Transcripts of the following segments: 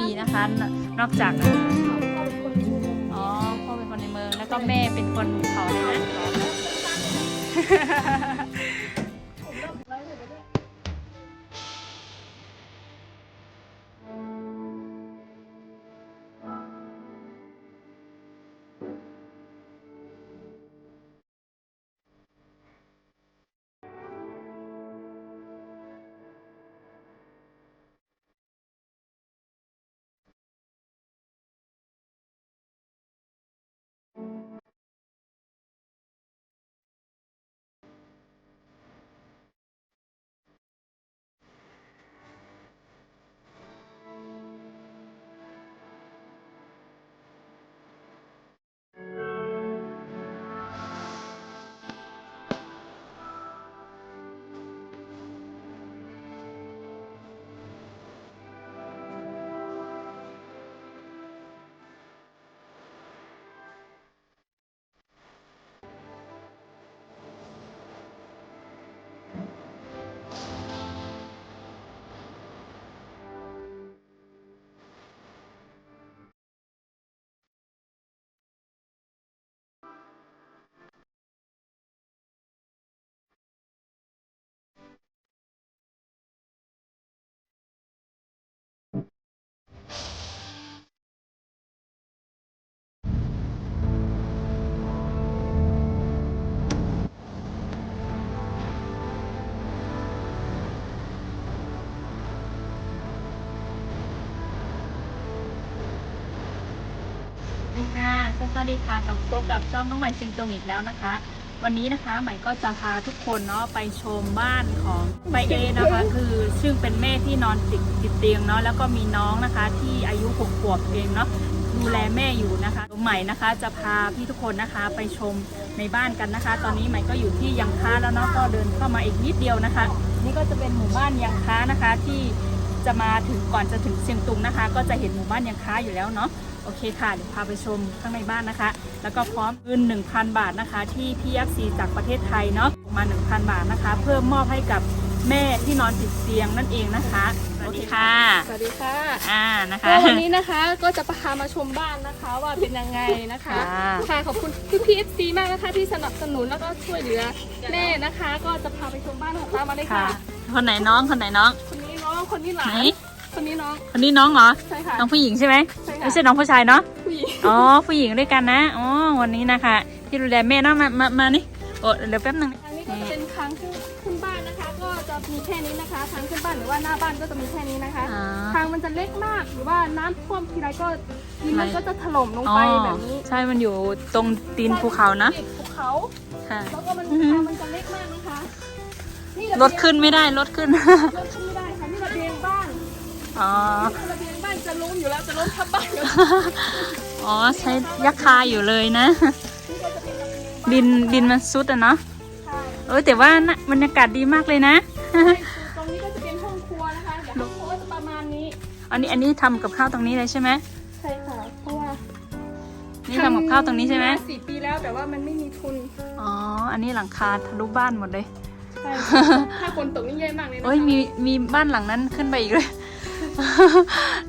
มีนะคะ นอกจากอ๋อพ่อเป็นคนในเมืองแล้วก็แม่เป็นคนเขาเลยนะ ค่ะสวัสดีค่ะกับพบกับช่องน้องใหม่ซิงตรงอีกแล้วนะคะ วันนี้นะคะใหม่ก็จะพาทุกคนเนาะไปชมบ้านของใบเอนะคะ คือซึ่งเป็นแม่ที่นอนติดติดเตียงเนาะแล้วก็มีน้องนะคะ ที่อายุหกขวบเองเนาะดูแลแม่อยู่นะคะใหม่นะคะจะพาพี่ทุกคนนะคะไปชมในบ้านกันนะคะ ตอนนี้ใหม่ก็อยู่ที่ยังค้าแล้วเนาะก็เดินเข้ามาอีกนิดเดียวนะคะ นี่ก็จะเป็นหมู่บ้านยังค้านะคะที่จะมาถึงก่อนจะถึงเชียงตุงนะคะ ก็จะเห็นหมู่บ้านยังค้าอยู่แล้วเนาะ โอเคค่ะเดี๋ยวพาไปชมข้างในบ้านนะคะ แล้วก็พร้อมเงิน1,000 บาทนะคะ ที่พี่ยักษ์ซีจากประเทศไทยเนาะมา 1,000 บาทนะคะ เพื่อมอบให้กับแม่ที่นอนติดเตียงนั่นเองนะคะสวัสดีค่ะสวัสดีค่ะอ่านะคะก็วันนี้นะคะก็จะพามาชมบ้านนะคะว่าเป็นยังไงนะคะค่ะค่ะขอบคุณพี่พีเอฟซีมากนะคะที่สนับสนุนแล้วก็ช่วยเหลือแม่นะคะ ก็จะพาไปชมบ้านของเรามาเลยค่ะค่ะคนไหนน้องคนไหนน้อง คนนี้น้องคนนี้หลาไหนน คนนี้น้อง คนนี้น้องเหรอ ใช่ค่ะ น้องผู้หญิงใช่ไหมใช่ค่ะ ไม่ใช่น้องผู้ชายเนาะ ผู้หญิงอ๋อ ผู้หญิงด้วยกันนะ อ๋อ วันนี้นะคะ ที่ดูแลแม่เนาะ มา มา มานี่โอ้เดี๋ยวแป๊บหนึงอันนี้ก็จะเป็นทางขึ้นขึ้นบ้านนะคะ ก็จะมีแค่นี้นะคะทางขึ้นบ้านหรือว่าหน้าบ้านก็จะมีแค่นี้นะคะ อ๋อ ทางมันจะเล็กมากหรือว่าน้ำท่วมทีไรก็ดินมันไหนก็จะถล่มลงไปแบบนี้ใช่ มันอยู่ตรงตีนภูเขานะ ติดภูเขา ค่ะ แล้วก็มันอือฮึทางมันจะเล็กมากนะคะนี่ะรถขึ้นไม่ได้ รถขึ้น รถขึ้นไม่ได้ อ๋อนี่ระเบียงบ้านจะล้มอยู่แล้วจะล้มทับบ้านอยู่อ๋อ ใช้ยักษ์คาอยู่เลยนะ นี่ก็จะเป็นระเบียงบ้านดินดินมันซุดอะเนาะค่ะเออแต่ว่านะบรรยากาศดีมากเลยนะ ตรงนี้ก็จะเป็นห้องครัวนะคะเดี๋ยวห้องครัวก็จะประมาณนี้อันนี้อันนี้ทำกับข้าวตรงนี้เลยใช่ไหมใช่ค่ะเพราะว่านี่ทำกับข้าวตรงนี้ใช่ไหมสี่ปีแล้วแต่ว่ามันไม่มีทุนอ๋อ อันนี้หลังคาทะลุบ้านหมดเลย ใช่ถ้าฝนตกนี่แย่มากเลยนะคะโอ้ยมีมีบ้านหลังนั้นขึ้นไปอีกเลย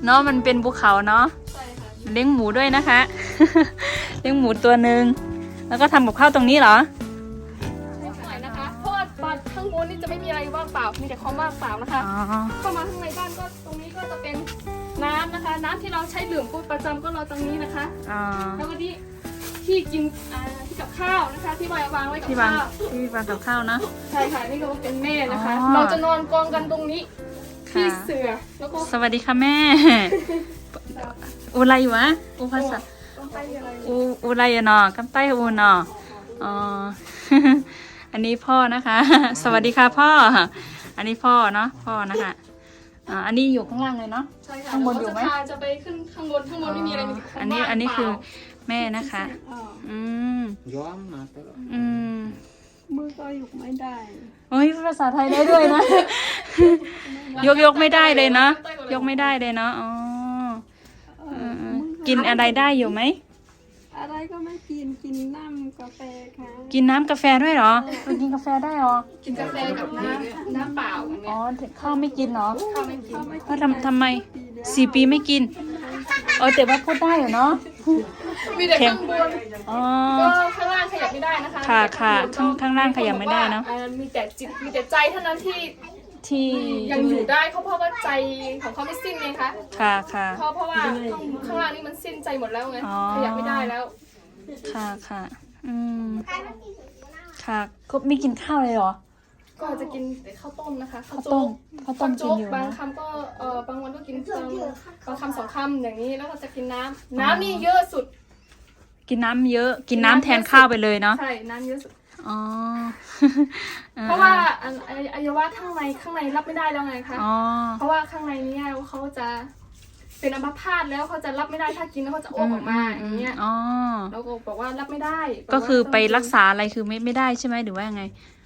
เนาะมันเป็นภูเขาเนาะใช่ค่ะเลี้ยงหมูด้วยนะคะ เลี้ยงหมูตัวหนึ่งแล้วก็ทำกับข้าวตรงนี้เหรอไม่ไหวนะคะเพราะว่าตอนข้างบนนี่จะไม่มีอะไรว่างเปล่า มีแต่ความว่างเปล่านะคะอ๋อเข้ามาข้างในบ้านก็ตรงนี้ก็จะเป็นน้ำนะคะ น้ำที่เราใช้ดื่มปุ๊บประจำก็เราตรงนี้นะคะอ๋อแล้วก็ที่ที่กินอ่าที่กับข้าวนะคะ ที่วางวางไว้กับที่วางข้าวที่วางกับข้าวเนาะใช่ค่ะนี่ก็เป็นแม่นะคะอ๋อเราจะนอนกองกันตรงนี้ ค่ะที่เสือแล้วก็สวัสดีค่ะแม่ อุไรวะ อุภาษาต้องไปอะไรอูอูไรอะเนาะกำไต้อูเนาะอ๋ออันนี้พ่อนะคะ สวัสดีค่ะพ่อ อันนี้พ่อเนาะพ่อนะคะอ่าอันนี้อยู่ข้างล่างเลยเนาะใช่ค่ะข้างบนอยู่ไหมเดี๋วเราจะพาจะไปขึ้นข้างบนข้างบนไม่มีอะไรมีแต่ข้างอันนี้บ้าอันนี้คือเปล่าแม่นะคะอ่าอืมย้อมมาตลอดอืม มือก็ยกไม่ได้โอ้ยภาษาไทยได้ด้วยนะ ยกยกไม่ได้เลยเนาะยกไม่ได้เลยเนาะอ๋อเออเออกินอะไรได้อยู่ไหม อะไรก็ไม่กินกินน้ำกาแฟค่ะกินน้ำกาแฟด้วยเหรอเออกินกาแฟได้เหรอ กินกาแฟกับน้ำน้ำเปล่าอย่างเงี้อ๋ยอแต่ข้าวไม่กินเหรอข้าวไม่กินเออทำทำไมปีแล้วสี่ปีไม่กิน เออแต่ว่าพูดได้เหรอเนาะ มีแต่เข็มข้างบนอ๋อ ก็ข้างล่างขยับไม่ได้นะคะค่ะมีแต่ค่ะข้างบนข้างข้างล่างขยับไม่ได้เนอะอ่มีแต่จิตมีแต่ใจเท่านั้นที่ที่ยังอยู่ได้เขาเพราะว่าใจของเขาไม่สิ้นไงคะค่ะค่ะ เพราะเพราะว่าข้างข้างล่างนี่มันสิ้นใจหมดแล้วไงอ๋อ ขยับไม่ได้แล้ว ค่ะค่ะ อืม ค่ะก็ไม่กินข้าวเลยเหรอ ก็จะกินแต่ข้าวต้มนะคะข้าวต้มข้าวต้มกินอยู่บางนะคำก็เออบางวันก็กินบางบางคำสองคำอย่างนี้แล้วก็จะกินน้ำน้ำนี่เยอะสุด กินน้ำเยอะ กินน้ำแทนข้าวไปเลยเนาะใช่น้ำเยอะสุดอ๋อเพราะว่าอันอวัยอวัยวะข้างในข้างในรับไม่ได้แล้วไงคะอ๋อเพราะว่าข้างในเนี่ยเขาจะ เป็นอัมพาตแล้วเขาจะรับไม่ได้ถ้ากินแล้วเขาจะอ้วกออกมาอย่างเงี้ยอ๋อเราก็บอกว่ารับไม่ได้ ก็คือไปบอกว่ารักษาอะไรคือไม่ไม่ได้ใช่ไหมหรือว่ายังไง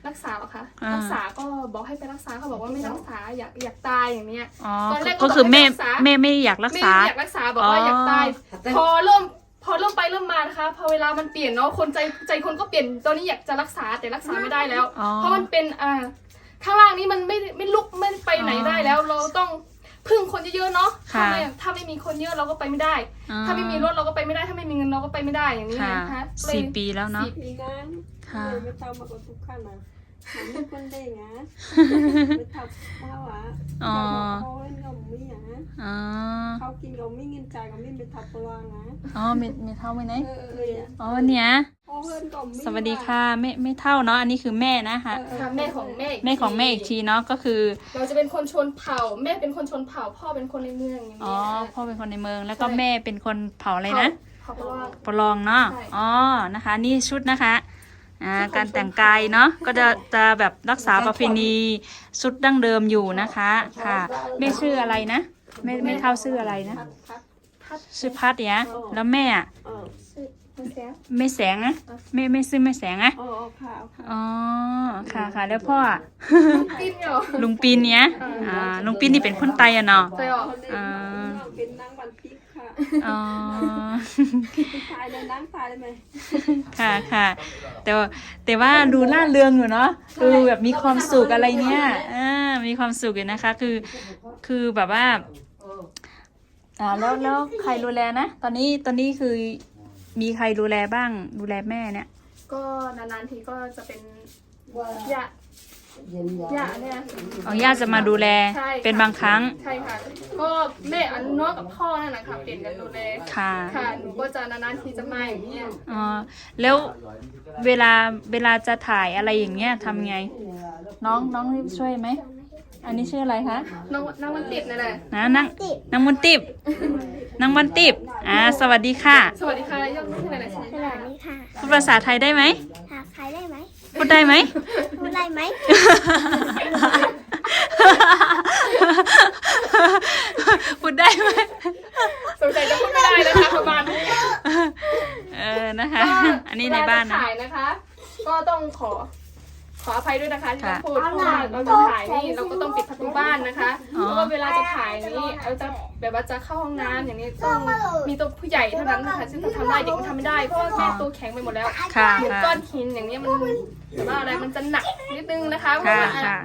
รักษาเหรอคะอ่ารักษาก็บอกให้ไปรักษาเขาบอกว่าไม่รักษาอยากอยากตายอย่างเนี้ยอ๋อตอนแรกก็ก็คือแม่บอกให้รักษาแม่ไม่อยากรักไม่ษาอยากรักษาบอกว่าอยากตายพอเริ่มพอเริ่มไปเริ่มมานะคะ พอเวลามันเปลี่ยนเนาะคนใจใจคนก็เปลี่ยนตอนนี้อยากจะรักษาแต่รักษาไม่ได้แล้วอ๋อเพราะมันเป็นอ่าข้างล่างนี้มันไม่ไม่ลุกไม่ไปไหนได้แล้ว เราต้อง พึ่งคนเยอะๆเนาะถ้าค่ะไม่ถ้าไม่มีคนเยอะเราก็ไปไม่ได้ อ่ถ้าไม่มีรถเราก็ไปไม่ได้ ถ้าไม่มีเงินเราก็ไปไม่ได้อย่างนี้ค่ะนะคะเลยสี่ปีแล้วเนาะสี่ปีนั้นค่ะ เลยไม่ทำมากกว่าทุกขั้นนะ มันไม่คนได้ไงไม่ทำมาหวะอ๋อเขาเล่นกับมีอะอ๋อเขากินกับมีเงินจ่ายกับมีไปทับปลางนะอ๋อมีมีเท่าไหมไหนเออเอออ๋อเนี้ยเขาเล่นกับมีสวัสดีค่ะไม่ไม่เท่าเนาะอันนี้คือแม่นะคะค่ะแม่ของแม่แม่ของแม่อีกทีเนาะก็คือ เราจะเป็นคนชนเผ่า แม่เป็นคนชนเผ่า พ่อเป็นคนในเมืองอย่างอ๋อนี้พ่อเป็นคนในเมืองแล้วก็ใช่แม่เป็นคนเผาอะไรนะเผ่าเพราะว่าปลองเนาะใช่อ๋อนะคะ นี่ชุดนะคะ อ่าชุดของการแต่งกายเนาะก็จะจะแบบรักษาประเพณีชุดดั้งเดิมอยู่นะคะค่ะแม่ชื่ออะไรนะแม่แม่เท่าชื่ออะไรนะพัดพัดพัดชื่อพัดเนี่ยแล้วแม่อะเออชื่อมันแสงแม่แสงนะแม่แม่ชื่อแม่แสงอะเออเอาค่ะเอาค่ะอ๋อค่ะค่ะแล้วพ่ออะปิ้นเหรอลุงปีนเนี้ยอ่าลุงปีนนี่เป็นคนไตอะเนาะไปเหรอคนเล่นอ่าน้ องเป็นนางวันทิพย์ค่ะอ๋อตายเลยน้ำตายเลยไหมค่ะค่ะ แต่ว่าแต่ว่าดูล่าเริงอยู่เนาะดูแบบมีความสุขอะไรเนี่ยอ่ามีความสุขอยู่นะคะ คือ คือแบบว่า อ่าแล้วแล้วใครดูแลนะ ตอนนี้ตอนนี้คือมีใครดูแลบ้างดูแลแม่เนี่ย ก็นานๆทีก็จะเป็นยะ ยะเนี่ย เอาญาติจะมาดูแลใช่ค่ะเป็นบางครั้งใช่ค่ะ ก็แม่อันน้อยกับพ่อนั่นแหละค่ะเปลี่ยนกันดูแลค่ะค่ะหนูก็จะนานๆทีจะมาอย่างเงี้ยอ๋อแล้วเวลาเวลาจะถ่ายอะไรอย่างเงี้ยทำไง น้องน้องช่วยไหม อันนี้ชื่ออะไรคะ น้องน้องมันติดนั่นแหละนะนางนางมนติบนางมนติบอ่าสวัสดีค่ะ สวัสดีค่ะยกมือขึ้นหน่อยนะสวัสดีค่ะ พูดภาษาไทยได้ไหมหาใครได้ไหม พูดได้ไหมพูดได้ไหม พูดได้ไหมสงสัยจะพูดไม่ได้นะคะประมาณนี้เออนะคะ อันนี้ในบ้านเวลนะจะถ่ายนะคะ ก็ต้องขอ ขออภัยด้วยนะคะที่ต้องค่ะพูดเพราะว่าเราจะถ่ายนี่เราก็ต้องปิดประตูบ้านนะคะอ๋อแล้วก็เวลาจะถ่ายนี่เราจะแบบว่าจะเข้าห้องน้ำอย่างนี้ต้องมีตัวผู้ใหญ่เท่านั้นนะคะซึ่งจะทำได้เด็กมันทำไม่ได้เพราะว่าแม่ตัวแข็งไปหมดแล้วค่ะเหมือนค่ะก้อนหินอย่างนี้ยมันแต่ว่าอะไรมันจะหนักนิดนึงนะคะเพราะค่ะว่าค่ะ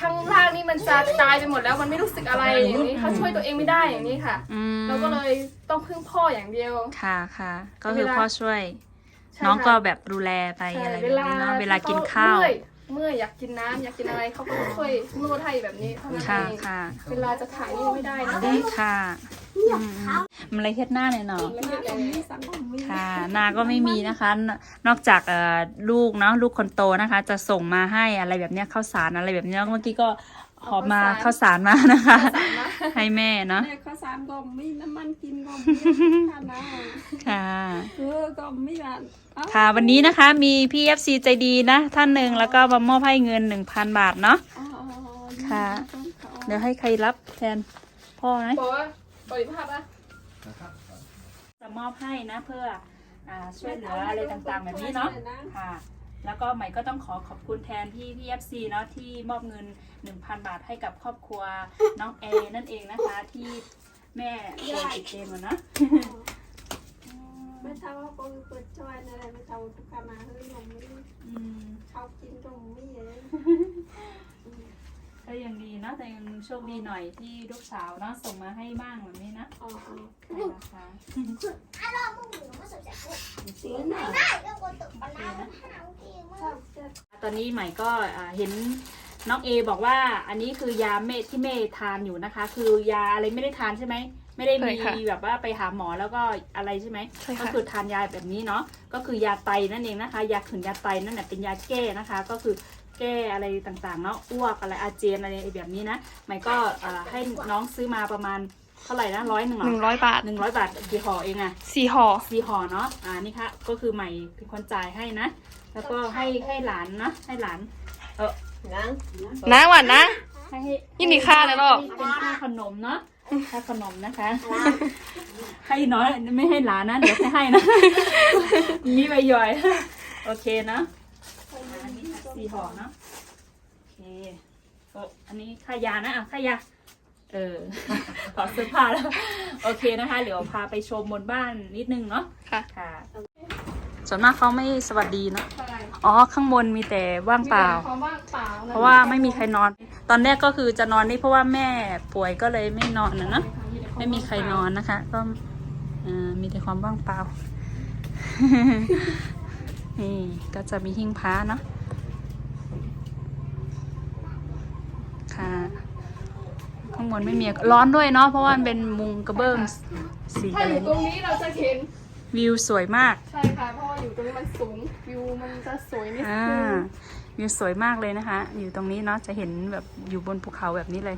ข้างล่างนี่มันจะตายไปหมดแล้วมันไม่รู้สึกอะไรอย่างนี้เขาช่วยตัวเองไม่ได้อย่างนี้ค่ะอืมเราก็เลยต้องพึ่งพ่ออย่างเดียวค่ะค่ะ ก็คือเวลาพ่อช่วยใช่น้องก็ค่ะแบบดูแลไปใช่อะไรแบเวบลานี้เนาะเวลากินข้าว เมื่อยเมื่อยอยากกินน้ำอยากกินอะไรเขาก็ช่วยนวดให้แบบนี้เท่านั้นค่ะเองค่ะเวลาจะถ่ายนี่ไม่ได้นะได้ค่ะอืมมันอะไรเฮ็ดหน้าเลยเนาะน้ำกับมีสังคมมีค่ะนาก็ไม่มีนะคะนนอกจากเอ่อลูกเนาะลูกคนโตนะคะ จะส่งมาให้อะไรแบบเนี้ยข้าวสารอะไรแบบเนี้ยเมื่อกี้ก็ หอบมาข้าวสารมานะคะ ให้แม่เนาะแม่ข้าวสารก็มีน้ำมันกินก็มีค่ะนะค่ะเออก็มีอะเอ้าค่ะวันนี้นะคะมีพี่ FC ใจดีนะ ท่านหนึ่งแล้วก็มามอบให้เงิน1,000บาทเนาะอ๋อค่ะ เดี๋ยวให้ใครรับแทนพ่อนะบอกว่าบริภาพอะจะมอบให้นะเพื่ออ่าช่วยเหลืออะไรต่างๆแบบนี้เนาะค่ะ แล้วก็ใหม่ก็ต้องขอขอบคุณแทนพี่พี่ FC เนาะที่มอบเงิน 1,000 บาทให้กับครอบครัวน้องเอนั่นเองนะคะ ที่แม่ป่วยติดเตียงอะเนาะ ไม่เท่าว่าคนเปิดช่วยอะไรไม่เท่าทุกขานาเฮ้ยนมมีอืม เขากินก็มีเอง ก็ยังดีเนาะแต่ยังโชคดีหน่อยที่ลูกสาวเนาะส่งมาให้บ้างแบบนี้นะอ๋ออ๋อให้ราคาเสียหน่อยตอนนี้ใหม่ก็อ่าเห็นน้องเอบอกว่าอันนี้คือยาเมทที่เมย์ทานอยู่นะคะ คือยาอะไรไม่ได้ทานใช่ไหมไม่ได้มีแบบว่าไปหาหมอแล้วก็อะไรใช่ไหมใช่ก็ค่ะคือทานยาแบบนี้เนาะก็คือยาไตนั่นเองนะคะ ยาขืนยาไตนั่นแหละเป็นยาแก้นะคะ ก็คือ แก้อะไรต่างๆเนาะอ้วกอะไรอาเจียนอะไรแบบนี้นะใหม่ก็อ่าให้น้องซื้อมาประมาณเท่าไหร่นะร้อยหนึ่งหนึ่งร้อยบาทหนึ่งร้อยบาทกี่ห่อเองอะสี่ห่อสี่ห่อเนาะอ่านี่ค่ะก็คือใหม่เป็นคนจ่ายให้นะ แล้วก็ให้ให้หลานนะให้หลาน เออนะนะหวานนะให้ให้ยิ่งมีค่าเลยหรอกเป็นค่าขนมเนาะค่าขนมนะคะ ให้น้อยไม่ให้หลานนะเดี๋ยวให้ให้นะมีใบย่อย โอเคนะ อันนี้ค่ะสี่ห่อเนาะโอเคโอ้อันนี้ค่ายานะอะค่ายา เออ ถอดเสื้อผ้าแล้ว โอเคนะคะ เดี๋ยวพาไปชมบนบ้านนิดนึงเนาะ ค่ะ ค่ะ ส่วนมากเขาไม่สวัสดีเนาะ ใช่อ๋อ ข้างบนมีแต่ว่างเปล่า มีแต่ความว่างเปล่านเพราะว่าไม่มีใครนอน ตอนแรกก็คือจะนอนนี่เพราะว่าแม่ป่วยก็เลยไม่นอนนะเนาะ ไม่มีใครนอนนะคะ ก็เอ่อมีแต่ความว่างเปล่า นี่ก็จะมีหิ้งพระเนาะ ค่ะ ข้างบนไม่มีร้อนด้วยเนาะเพราะว่ามันเป็นมุงกระเบื้องสีถ้าอะไรอยู่ตรนี่งนี้เราจะเห็น วิวสวยมาก ใช่ค่ะ เพราะว่าอยู่ตรงนี้มันสูง วิวมันจะสวยนิดอ่านึงวิวสวยมากเลยนะคะ อยู่ตรงนี้เนาะจะเห็นแบบอยู่บนภูเขาแบบนี้เลย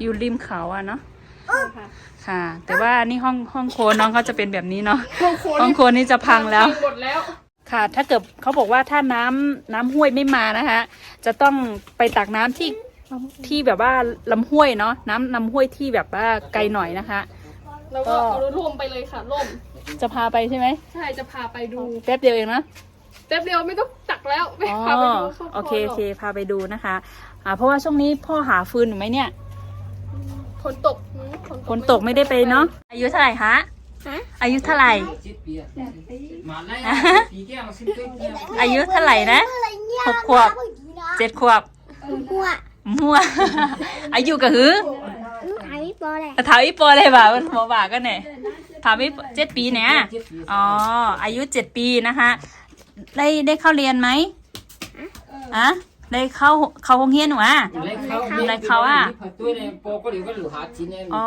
อยู่ริมเขาอะเนาะใช่ค่ะค่ะ แต่ว่านี่ห้องห้องโครัวน้องเขาจะเป็นแบบนี้เนาะห้องโคห้องครัวนี่จะพังแล้ว หมดแล้ว ค่ะ ถ้าเกิดเขาบอกว่าถ้าน้ำน้ำห้วยไม่มานะคะจะต้องไปตักน้ำที่ที่แบบว่าลำห้วยเนาะน้ำลำห้วยที่แบบว่าไกลหน่อยนะคะแล้วก็เอาร่มไปเลยค่ะร่ม จะพาไปใช่ไหมใช่จะพาไปดูแป๊บเดียวเองนะแป๊บเดียวไม่ต้องตักแล้วไปอ๋อพาไปดูข้าวโอเคหรโอกเคพาไปดูนะคะอ่าเพราะว่าช่วงนี้พ่อหาฟืนอยู่ไหมเนี่ยฝนตกหืมฝนตกไม่ได้ไปเนาะอายุเท่าไหร่คะฮะ อายุเท่าไหร่สิบปีอะมาไล่ปีแก้วสิบปีแก้วอายุเท่าไหร่นะหกขวบเจ็ดขวบหัวมั่วอายุกะหือหายไม่พอเลยถามอีปอเลยบ่ามันหมอบ่ากันเนี่ยถามอีปอเจ็ดปีเนี่ยเจ็ดปีอ๋ออายุเจ็ดปีนะคะ ได้ได้เข้าเรียนไหมอะ ได้เข้าเข้าโรงเรียนหนูอะไล่เขาไล่เขาอะตัวเนี่ยโปก็เหลือก็เหลือหาจีนเนี่ยอ๋อ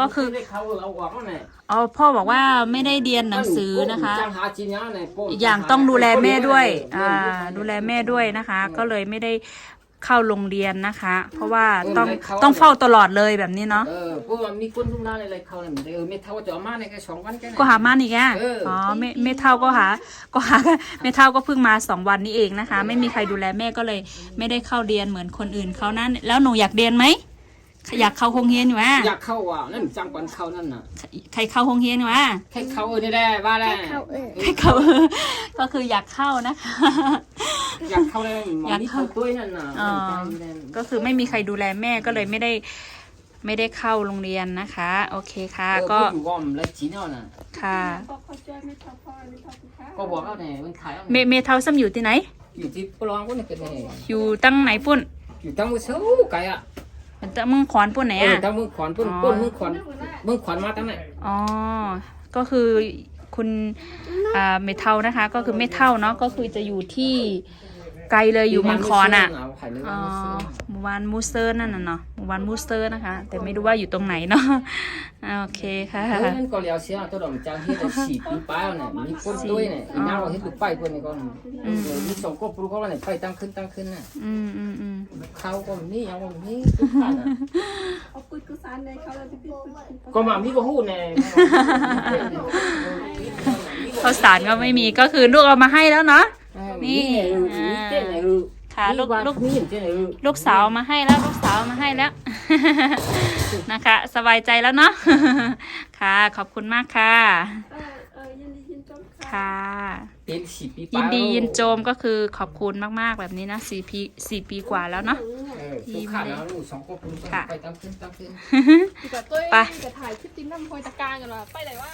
ก็คือไล่เขาเอาออกแล้วเนี่ยอ๋อพ่อบอกว่าไม่ได้เรียนหนังสือนะคะจังหาจีนเนี่ยโปอีกอย่างต้องดูแลแม่ด้วย อ่า ดูแลแม่ด้วยนะคะ ก็เลยไม่ได้ เข้าโรงเรียนนะคะ เพราะว่าต้องต้องเฝ้าตลอดเลยแบบนี้เนาะเออพวกมีคนทุ่มหน้าอะไรเขาเนี่ยเออไม่เท่าจะเอามาในแค่สองวันแค่ก็หามาอีกอะเอออ๋อ๋อไม่ไม่เท่าก็หาก็หาไม่เท่าก็เพิ่งมาสองวันนี้เองนะคะ ไม่มีใครดูแลแม่ก็เลย ไม่ได้เข้าเรียนเหมือนคนอื่นเขานั่นแล้วหนูอยากเรียนไหม อยากเข้าโรงเรียนอยู่อะอยากเข้าอะนั่นจังกวันเข้านั่นน่ะใครเข้าโรงเรียนอยู่อะให้เข้าเออนี่แหละว่าแล้วเข้าเออใครเข้าก็คืออยากเข้านะคะอยากเข้าเลยหมอนี่เขาตัวนั่นน่ะอ๋อก็คือไม่มีใครดูแลแม่ก็เลยไม่ได้ ไม่ได้เข้าโรงเรียนนะคะ โอเคค่ะ ก็ก็อยู่ว่อมและจีนเอาน่ะค่ะก็เข้าใจไม่ทับพ่อไม่ทับคุณค่าก็บอกเอาเนี่ยมันขายเอาเมเมเทาซ้ำอยู่ที่ไหน อยู่ที่ปลองก็เนี่ยกันเนี่ยอยู่ตั้งไหนปุ่นอยู่ตั้งมือเช้าไกลอะ มันตั้งมึงขอนปุ่นไหนเอออะตั้งมือขวานปุ่นอ๋อปุ่นมือขวานมือขวานมาตั้งไหนอ๋อ ก็คือคุณอ่าเมเทานะคะ ก็คือเมเทาเนาะก็คือจะอยู่ที่ ไกลเลยอยู่เมืองคอนอะอ๋อหมู่บ้านมูสเตอร์นั่นน่ะเนาะหมู่บ้านมูสเตอร์นะคะ แต่ไม่รู้ว่าอยู่ตรงไหนเนาะอ่าโอเคค่ะเออนั่นก็เลี้ยวเสียตัวดอกจังที่จะฉีดปีป้ายเนี่ยมีคนด้วยเนี่ยอีน้าเราเห็นลูกไปคนนี้ก็มีสองก็ปลูกเขาเนี่ยไปตั้งขึ้นตั้งขึ้นน่ะอืมอืมอืมเขาก็มีอย่างก็มีทุกท่านน่ะเอาปุ้ยกุศลในเขาเลยที่ปุ้ยก็มามีก็หู้เนี่ยข้าวสารก็ไม่มีก็คือลูกเอามาให้แล้วเนาะ นี่มีเต้นเนี่ยค่ะลูกลูกนี่เต้นเนี่ยลูกสาวมาให้แล้วลูกสาวมาให้แล้ว นะคะ สบายใจแล้วเนาะค่ะ ขอบคุณมากค่ะเออเออยินดียินจบค่ะค่ะเป็นฉีดปียิป้านดียินโจมก็คือขอบคุณมากๆแบบนี้นะสี่ปีสี่ปีกว่าแล้วเนาะเออทุกข้าแล้วลูกสองก็ปลูกไปตั้งขึ้นตั้งขึ้นดีกว่าตุ้ยไปจะถ่ายคลิปจิ้มน้ำพอยตะการกันว่าไปไหนว่า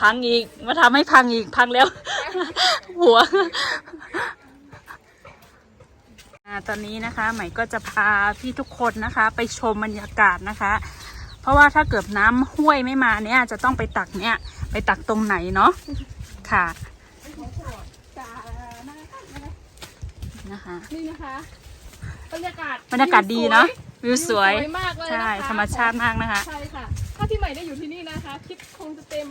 พังอีก มาทำให้พังอีก พังแล้ว หัวอ่าตอนนี้นะคะใหม่ก็จะพาพี่ทุกคนนะคะ ไปชมบรรยากาศนะคะ เพราะว่าถ้าเกิดน้ำห้วยไม่มาเนี่ย จะต้องไปตักเนี่ย ไปตักตรงไหนเนาะค่ะนะคะนี่นะคะบรรยากาศบรรยากาศดีเนาะ วิวสวยวิมากเลยนะคะใช่ ธรรมชาติมากนะคะ ใช่ค่ะถ้าพี่ใหม่ได้อยู่ที่นี่นะคะคลิปคงจะเต็ม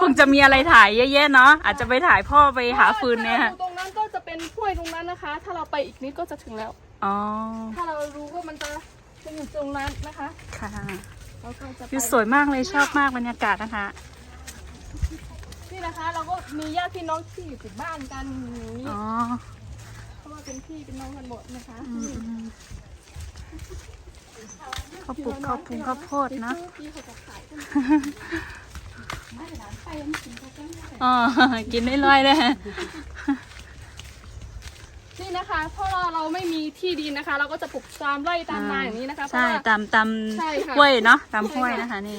คงจะมีอะไรถ่ายเยอะๆเนาะอาจจะไปถ่ายพ่อไปหาฟืนเนี่ยถ้าราดูตรงนั้นก็จะเป็นห้วยตรงนั้นนะคะ ถ้าเราไปอีกนิดก็จะถึงแล้ว อ๋อถ้าเรารู้ว่ามันจะจะอยู่ตรงนั้นนะคะค่ะเราก็จะไปวิวสวยมากเลยชอบมากบรรยากาศนะคะ นี่นะคะ เราก็มีญาติพี่น้องที่อยู่ติดบ้านกันอย่างนี้อ๋อเพราะว่าเป็นพี่เป็นน้องกันหมดนะคะอืมอืม ข้าวปลูกข้าวปลูกข้าวโพดเนาะพี่เขาจะขายกันอ๋อ กินได้ลอยเลย นี่นะคะเพราะว่าเราไม่มีที่ดินนะคะ เราก็จะปลูกตามไร่ตามนาอย่างนี้นะคะเพราะใช่ ว่า ตามตามใช่ค่ะห้วยเนาะ ตามใช่ห้วยค่ะนะคะนี่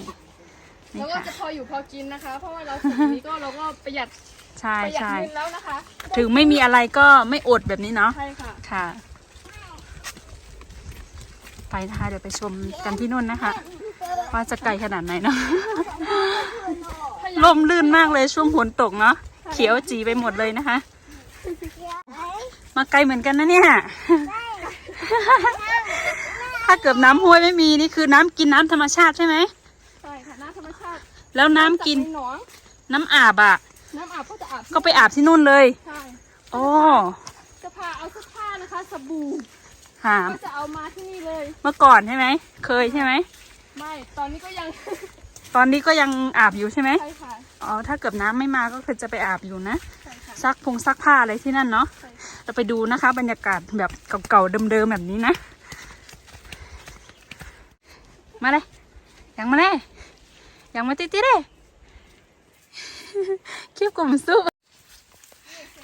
นี่แล้วก็ค่ะ จะพออยู่พอกินนะคะ เพราะว่าเราปลูกอย่างนี้ก็เราก็ประหยัดใช่ประหยัดใช่ เงินแล้วนะคะถึงไม่มีอะไรก็ไม่อดแบบนี้เนาะ ใช่ค่ะ ค่ะ ไปนะคะเดี๋ยวไปชมกันที่นู่นนะคะ ว่าจะไกลขนาดไหนเนาะลมลื่นมากเลยช่วงฝนตกเนาะเขียวจีไปหมดเลยนะคะ มาไกลเหมือนกันนะเนี่ย ถ้าเกิดน้ำห้วยไม่มีนี่คือน้ำกินน้ำธรรมชาติใช่ไหมใช่ค่ะน้ำธรรมชาติ แล้วน้ำกินจากใหนองน้ำอาบอะ น้ำอาบก็จะอาบ ก็ไปอาบที่นู่นเลย ใช่โอ้จะพาเอาเสื้อผ้านะคะสบู่ ค่ะก็จะเอามาที่นี่เลย เมื่อก่อนใช่ไหม เคยใช่ไหม ไม่ ตอนนี้ก็ยังตอนนี้ก็ยังอาบอยู่ใช่ไหม ใช่ค่ะ อ๋อ ถ้าเกิดน้ำไม่มาก็คือจะไปอาบอยู่นะ ใช่ค่ะ ซักพงซักผ้าอะไรที่นั่นเนาะ ใช่ค่ะเราไปดูนะคะ บรรยากาศแบบเก่าๆเดิมๆแบบนี้นะ มาเลยยังมาเลยยังมาติดๆเลย คลิปกลมสู้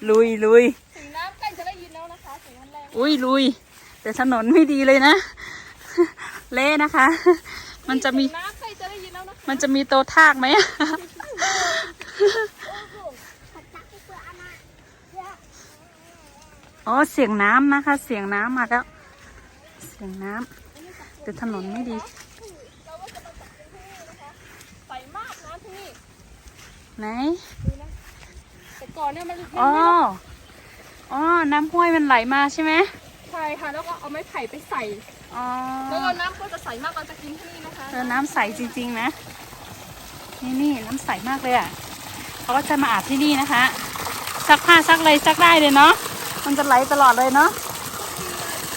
ลุยลุย ถึงน้ำใกล้จะได้ยินแล้วนะคะถึงน้ำแรงอุ้ยลุย แต่ถนนไม่ดีเลยนะ เละนะคะ มันจะมีถึงน้ำใกล้จะได้ยินแล้วนะคะมันจะมีโตทากไหม อ๋อ เสียงน้ำนะคะ เสียงน้ำมาแล้ว เสียงน้ำแต่ถนนไม่ดีใสมากน้ำที่นี่ไหนแต่ก่อนเนี่ยมันอ๋อ อ๋อ น้ำห้วยมันไหลมาใช่ไหม ใช่ค่ะ แล้วก็เอาไม้ไผ่ไปใส่ อ๋อแล้วก็น้ำก็จะใสมากเราจะกินที่นี่นะคะเออน้ำใสจริง ๆ นะ นี่นี่น้ำใสมากเลยอะเขาก็จะมาอาบที่นี่นะคะ ซักผ้าซักอะไรซักได้เลยเนาะ มันจะไหลตลอดเลยเนาะ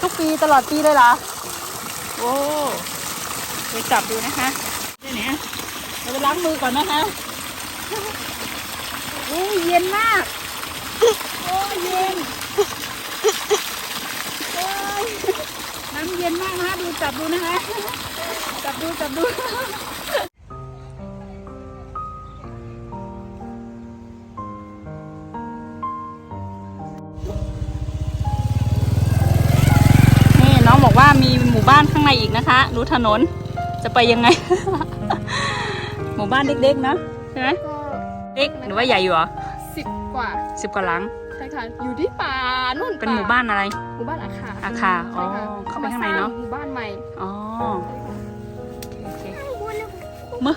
ทุกปีตลอดปีเลยเหรอ โอ้ไปจับดูนะคะเดี๋ยวนี้เราไปล้างมือก่อนนะคะโอ้ยเย็นมาก โอ้ยเย็นโอ้ยน้ำเย็นมากนะคะดูจับดูนะคะ จับดูจับดูนี่น้องบอกว่ามีหมู่บ้านข้างในอีกนะคะดูถนนจะไปยังไง หมู่บ้านเล็กๆนะใช่ไหมก็เล็กหรือว่าใหญ่อยู่เหรอสิบกว่าสิบกว่าหลังใช่ ค่ะ อยู่ที่ป่านู่นเป็นป่หมู่บ้านอะไร หมู่บ้านอาคาอาคาอ๋อใช่ค่ะเข้าไปข้างในเนอะมสร้หมู่บ้านใหม่ อ๋อโอเคมือ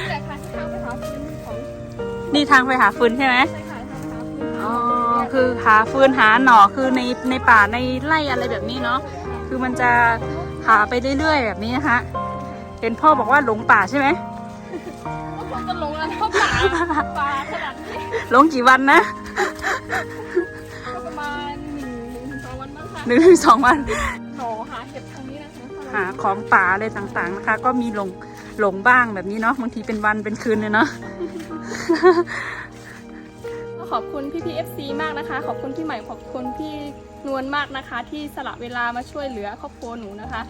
นี่แหละค่ะที่ทางไปหาฟืนของนี่ทางไปหาฟืนใช่ไหมใช่ค่ะทางหาฟืนอ๋อ คือหาฟืนหาหน่อคือในในป่าในไร่อะไรแบบนี้เนาะ คือมันจะหาไปเรื่อยๆแบบนี้นะคะเห็นพ่อบอกว่าหลงป่าใช่ไหมก็คงจะลงแล้วเพราะป่าป่าขนาดนี้หลงกี่วันนะ ก็ประมาณหนึ่งหนึ่งถึงสองวันมั้งค่ะหนึ่งถึงสองวัน หนอหาเห็ดทางนี้นะคะหาของป่าอะไรต่างๆนะคะ ก็มีหลงหลงบ้างแบบนี้เนาะบางทีเป็นวันเป็นคืนเลยเนาะก็ขอบคุณพี่พีเอฟซีมากนะคะ ขอบคุณพี่ใหม่ขอบคุณพี่นวลมากนะคะ ที่สละเวลามาช่วยเหลือครอบครัวหนูนะคะ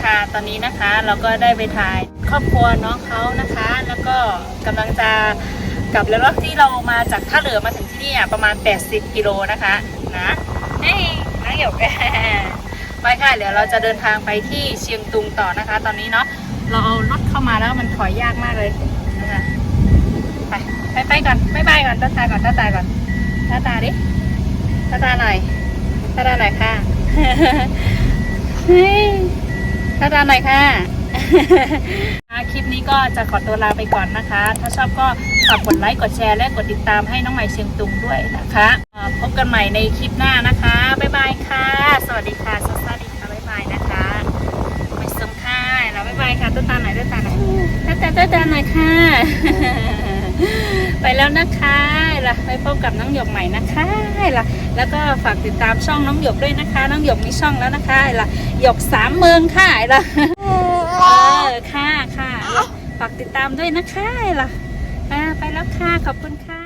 ค่ะตอนนี้นะคะเราก็ได้ไปถ่ายครอบครัวน้องเขานะคะ แล้วก็กำลังจะ กลับแล้วรอบที่เรามาจากท่าเรือมาถึงที่นี่อะประมาณ 80 กิโลนะคะนะเฮ้ยนักเหี่ยวแกไปค่ะเดี๋ยวเราจะเดินทางไปที่เชียงตุงต่อนะคะ ตอนนี้เนาะเราเอารถเข้ามาแล้วมันถอยยากมากเลยนะคะไปไปไปก่อนบ๊ายบายก่อนตาตาก่อนตาตาก่อนตาตาดิตาตาหน่อยตาดาหน่อยค่ะเฮ้ยตาดาหน่อยค่ะ ลิปนี้ก็จะขอตัวลาไปก่อนนะคะ ถ้าชอบก็ฝากกดไลค์กดแชร์และกดติดตามให้น้องใหม่เชียงตุงด้วยนะคะพบกันใหม่ในคลิปหน้านะคะ บ๊ายบายค่ะ สวัสดีค่ะสวัสดีค่ะบ๊ายบายนะคะไม่สมค่าแล้วบ๊ายบายค่ะต้นตาไหนต้นตาหนต้นตาต้นตาไหนค่ะ ไปแล้วนะคะล่ะไปพบกับน้องหยกใหม่นะคะล่ะแล้วก็ฝากติดตามช่องน้องหยกด้วยนะคะ น้องหยกมีช่องแล้วนะคะล่ะหยกสามเมืองค่ะล่ะ เออค่ะค่ะฝากติดตามด้วยนะคะล่ะอ่าไปแล้วค่ะขอบคุณค่ะ